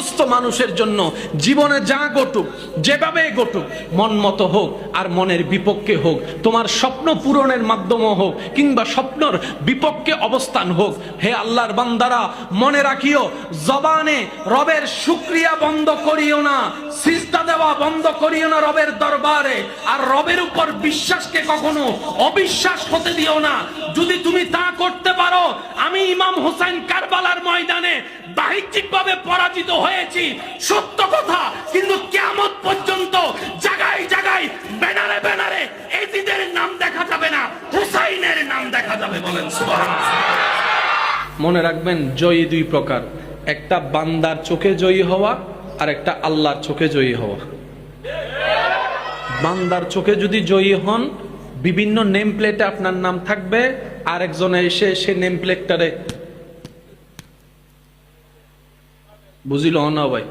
সমস্ত মানুষের জন্য জীবনে যা ঘটুক যেভাবে ঘটুক, মন মতো হোক আর মনের বিপক্ষে হোক, তোমার স্বপ্ন পূরণের মাধ্যমে হোক কিংবা স্বপ্নর বিপক্ষে অবস্থান হোক, হে আল্লাহর বান্দারা, মনে রাখিও, জবানে রবের শুক্রিয়া বন্ধ করিও না, সিজদা দেওয়া বন্ধ করিও না রবের দরবারে, আর রবের উপর বিশ্বাসকে কখনো অবিশ্বাস হতে দিও না। যদি তুমি তা করতে আমি ইমাম হোসেন কারবালার ময়দানে বাহ্যিকভাবে পরাজিত হয়েছি। সত্য কথা, কিন্তু কেমন পর্যন্ত জায়গায় জায়গায়, ব্যানারে ব্যানারে এজিদের নাম দেখা যাবে না, হুসাইনের নাম দেখা যাবে বলেন মনে রাখবেন, জয়ী দুই প্রকার। একটা বান্দার চোখে জয়ী হওয়া, আর একটা আল্লাহর চোখে জয়ী হওয়া। বান্দার চোখে যদি জয়ী হন, বিভিন্ন নেম প্লেটে আপনার নাম থাকবে আর একজনে এসে সে নেম প্লেটটারে বুঝিল না ভাই।